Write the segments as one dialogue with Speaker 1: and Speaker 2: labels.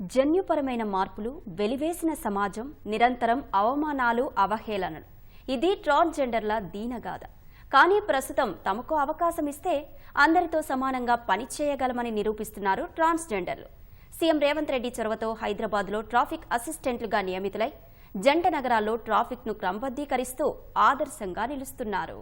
Speaker 1: జన్యుపరమైన మార్పులు వెలివేసిన సమాజం నిరంతరం అవమానాలు అవహేళనలు. ఇది ట్రాన్స్జెండర్ల దీనగాథ. కానీ ప్రస్తుతం తమకు అవకాశం ఇస్తే అందరితో సమానంగా పనిచేయగలమని నిరూపిస్తున్నారు ట్రాన్స్జెండర్లు. సీఎం రేవంత్ రెడ్డి చొరవతో హైదరాబాద్లో ట్రాఫిక్ అసిస్టెంట్లుగా నియమితులై జంట నగరాల్లో ట్రాఫిక్ను క్రమబద్ధీకరిస్తూ ఆదర్శంగా నిలుస్తున్నారు.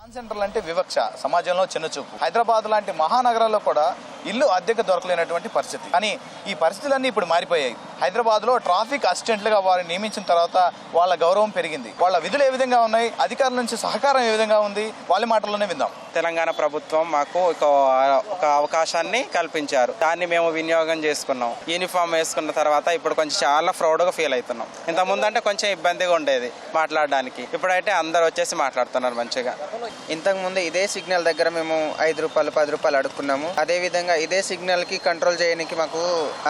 Speaker 2: కాన్ సెంటర్లు అంటే వివక్ష. సమాజంలో చిన్నచూపు హైదరాబాద్ లాంటి మహానగరాల్లో కూడా ఇల్లు అద్దెకు దొరకలేనటువంటి పరిస్థితి. కానీ ఈ పరిస్థితులన్నీ ఇప్పుడు మారిపోయాయి. హైదరాబాద్లో ట్రాఫిక్ అసిస్టెంట్లుగా వారిని నియమించిన తర్వాత వాళ్ళ గౌరవం పెరిగింది. వాళ్ళ విధులు ఏ విధంగా ఉన్నాయి? అధికారుల నుంచి సహకారం ఏ విధంగా ఉంది? వాళ్ళ మాటల్లోనే విందాం.
Speaker 3: తెలంగాణ ప్రభుత్వం మాకు ఒక ఒక అవకాశాన్ని కల్పించారు. దాన్ని మేము వినియోగం చేసుకున్నాం. యూనిఫామ్ వేసుకున్న తర్వాత ఇప్పుడు కొంచెం చాలా ప్రౌడ్గా ఫీల్ అవుతున్నాం. ఇంత ముందంటే కొంచెం ఇబ్బందిగా ఉండేది మాట్లాడడానికి. ఇప్పుడైతే అందరు వచ్చేసి మాట్లాడుతున్నారు మంచిగా.
Speaker 4: ఇంతకు ముందు ఇదే సిగ్నల్ దగ్గర మేము ఐదు రూపాయలు పది రూపాయలు అడుక్కున్నాము. అదే విధంగా ఇదే సిగ్నల్కి కంట్రోల్ చేయడానికి మాకు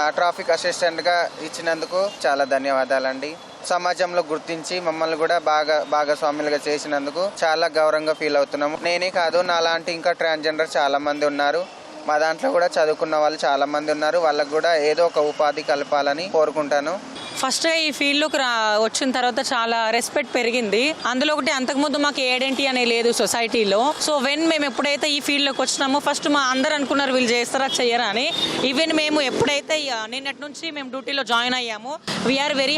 Speaker 4: ట్రాఫిక్ అసిస్టెంట్గా ఇచ్చినందుకు చాలా ధన్యవాదాలండి. సమాజంలో గుర్తించి మమ్మల్ని కూడా బాగా భాగస్వాములుగా చేసినందుకు చాలా గౌరవంగా ఫీల్ అవుతున్నాము. నేనే కాదు నాలాంటి ఇంకా ట్రాన్స్జెండర్ చాలా మంది ఉన్నారు. మా దాంట్లో కూడా చదువుకున్న వాళ్ళు చాలా మంది ఉన్నారు. వాళ్ళకు కూడా ఏదో ఒక ఉపాధి కలపాలని కోరుకుంటాను.
Speaker 5: ఫస్ట్ ఈ ఫీల్డ్లోకి రా వచ్చిన తర్వాత చాలా రెస్పెక్ట్ పెరిగింది. అందులో ఒకటి అంతకుముందు మాకు ఏడెంటి అనే లేదు సొసైటీలో. సో వెన్ మేము ఎప్పుడైతే ఈ ఫీల్డ్లోకి వచ్చినామో ఫస్ట్ మా అందరు అనుకున్నారు వీళ్ళు చేస్తారా చెయ్యరా అని. ఈవెన్ మేము ఎప్పుడైతే నిన్నటి నుంచి మేము డ్యూటీలో join అయ్యామో we are very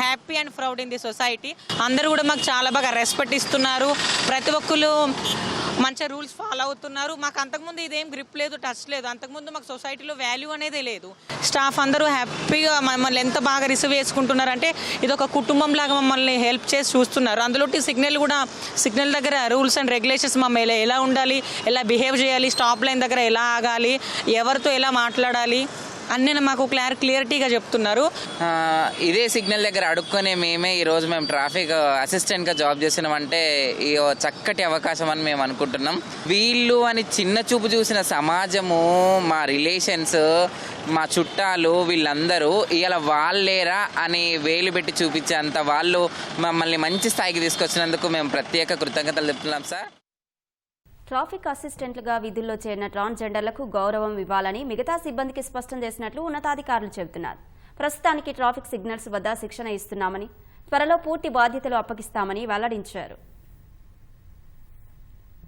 Speaker 5: happy and proud in the society అందరూ కూడా మాకు చాలా బాగా రెస్పెక్ట్ ఇస్తున్నారు. ప్రతి ఒక్కరు మంచిగా రూల్స్ ఫాలో అవుతున్నారు. మాకు అంతకుముందు ఇదేం గ్రిప్ లేదు టచ్ లేదు. అంతకుముందు మాకు సొసైటీలో వాల్యూ అనేది లేదు. స్టాఫ్ అందరూ హ్యాపీగా మమ్మల్ని ఎంత బాగా రిసీవ్ చేసుకుంటున్నారు అంటే ఇది ఒక కుటుంబం లాగా మమ్మల్ని హెల్ప్ చేసి చూస్తున్నారు. అందులో సిగ్నల్ కూడా సిగ్నల్ దగ్గర రూల్స్ అండ్ రెగ్యులేషన్స్ మమ్మల్ని ఎలా ఉండాలి ఎలా బిహేవ్ చేయాలి స్టాప్ లైన్ దగ్గర ఎలా ఆగాలి ఎవరితో ఎలా మాట్లాడాలి అన్నీ మాకు క్లియర్ క్లియరిటీగా చెప్తున్నారు.
Speaker 6: ఇదే సిగ్నల్ దగ్గర అడుక్కునే మేమే ఈరోజు మేము ట్రాఫిక్ అసిస్టెంట్గా జాబ్ చేస్తున్నామంటే ఈ చక్కటి అవకాశం అని మేము అనుకుంటున్నాం. వీళ్ళు అని చిన్న చూపు చూసిన సమాజము మా రిలేషన్స్ మా చుట్టాలు వీళ్ళందరూ ఇలా వాళ్ళేరా అని వేలు పెట్టి చూపించేంత వాళ్ళు మమ్మల్ని మంచి స్థాయికి తీసుకొచ్చినందుకు మేము ప్రత్యేక కృతజ్ఞతలు చెప్తున్నాం సార్.
Speaker 1: ట్రాఫిక్ అసిస్టెంట్లుగా విధుల్లో చేరిన ట్రాన్స్జెండర్లకు గౌరవం ఇవ్వాలని మిగతా సిబ్బందికి స్పష్టం చేసినట్లు ఉన్నతాధికారులు చెబుతున్నారు. ప్రస్తుతానికి ట్రాఫిక్ సిగ్నల్స్ వద్ద శిక్షణ ఇస్తున్నామని త్వరలో పూర్తి బాధ్యతలు అప్పగిస్తామని వెల్లడించారు.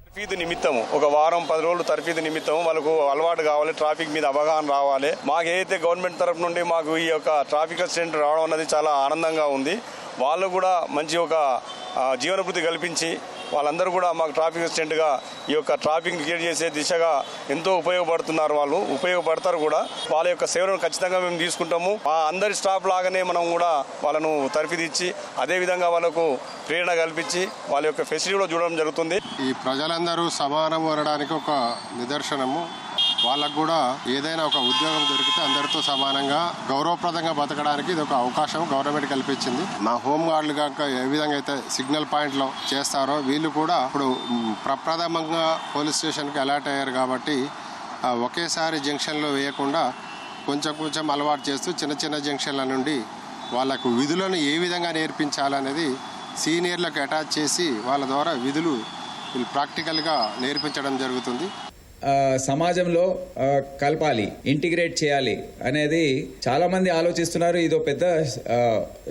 Speaker 7: తర్ఫీదు నిమిత్తం ఒక వారం పది రోజులు తర్ఫీదు నిమిత్తం వాళ్ళకు అలవాటు కావాలి ట్రాఫిక్ మీద అవగాహన రావాలి. మాకు ఏదైతే గవర్నమెంట్ తరఫు నుండి మాకు ఈ యొక్క ట్రాఫిక్ అసిస్టెంట్ రావడం అనేది చాలా ఆనందంగా ఉంది. వాళ్ళు కూడా మంచి ఒక జీవనభృతి కల్పించి వాళ్ళందరూ కూడా మాకు ట్రాఫిక్ అసిస్టెంట్గా ఈ యొక్క ట్రాఫిక్ క్లియర్ చేసే దిశగా ఎంతో ఉపయోగపడుతున్నారు వాళ్ళు. ఉపయోగపడతారు కూడా. వాళ్ళ యొక్క సేవలను ఖచ్చితంగా మేము తీసుకుంటాము. మా అందరి స్టాఫ్ లాగానే మనం కూడా వాళ్ళను తరఫిదిచ్చి అదేవిధంగా వాళ్ళకు ప్రేరణ కల్పించి వాళ్ళ యొక్క ఫెసిలిటీ కూడా చూడడం జరుగుతుంది.
Speaker 8: ఈ ప్రజలందరూ సమానం అనడానికి ఒక నిదర్శనము. వాళ్ళకు కూడా ఏదైనా ఒక ఉద్యోగం దొరికితే అందరితో సమానంగా గౌరవప్రదంగా బతకడానికి ఇది ఒక అవకాశం గవర్నమెంట్ కల్పించింది. మా హోమ్ గార్డులు కాక ఏ విధంగా అయితే సిగ్నల్ పాయింట్లో చేస్తారో వీళ్ళు కూడా ఇప్పుడు ప్రప్రథమంగా పోలీస్ స్టేషన్కి అలర్ట్ అయ్యారు కాబట్టి ఒకేసారి జంక్షన్లో వేయకుండా కొంచెం కొంచెం అలవాటు చేస్తూ చిన్న చిన్న జంక్షన్ల నుండి వాళ్ళకు విధులను ఏ విధంగా నేర్పించాలనేది సీనియర్లకు అటాచ్ చేసి వాళ్ళ ద్వారా విధులు వీళ్ళు ప్రాక్టికల్గా నేర్పించడం జరుగుతుంది.
Speaker 9: సమాజంలో కలపాలి ఇంటిగ్రేట్ చేయాలి అనేది చాలా మంది ఆలోచిస్తున్నారు. ఇది పెద్ద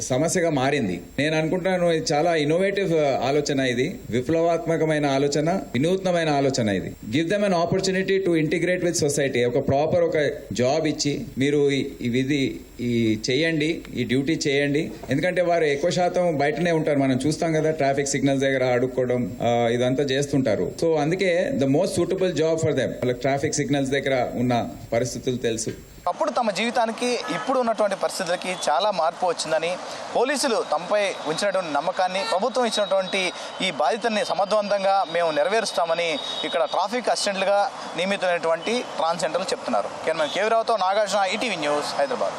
Speaker 9: సమస్యగా మారింది. నేను అనుకుంటున్నాను ఇది చాలా ఇన్నోవేటివ్ ఆలోచన ఇది. విప్లవాత్మకమైన ఆలోచన వినూత్నమైన ఆలోచన ఇది. Give them an opportunity to integrate with society ఒక ప్రాపర్ ఒక జాబ్ ఇచ్చి మీరు ఇది ఈ విధి ఈ చేయండి ఈ డ్యూటీ చేయండి. ఎందుకంటే వారు ఎక్కువ శాతం బయటనే ఉంటారు. మనం చూస్తాం కదా ట్రాఫిక్ సిగ్నల్స్ దగ్గర అడుక్కోవడం ఇదంతా చేస్తుంటారు. సో అందుకే the most suitable job for them వాళ్ళకి ట్రాఫిక్ సిగ్నల్స్ దగ్గర ఉన్న పరిస్థితులు తెలుసు.
Speaker 2: అప్పుడు తమ జీవితానికి ఇప్పుడు ఉన్నటువంటి పరిస్థితులకి చాలా మార్పు వచ్చిందని పోలీసులు తమపై ఉంచినటువంటి నమ్మకాన్ని ప్రభుత్వం ఇచ్చినటువంటి ఈ బాధ్యతని సమర్థవంతంగా మేము నెరవేరుస్తామని ఇక్కడ ట్రాఫిక్ అసిస్టెంట్లుగా నియమితులైనటువంటి ట్రాన్స్జెండర్లు చెప్తున్నారు. కేవలం కేవీరావుతో నాగార్జున ఈటీవీ న్యూస్ హైదరాబాద్.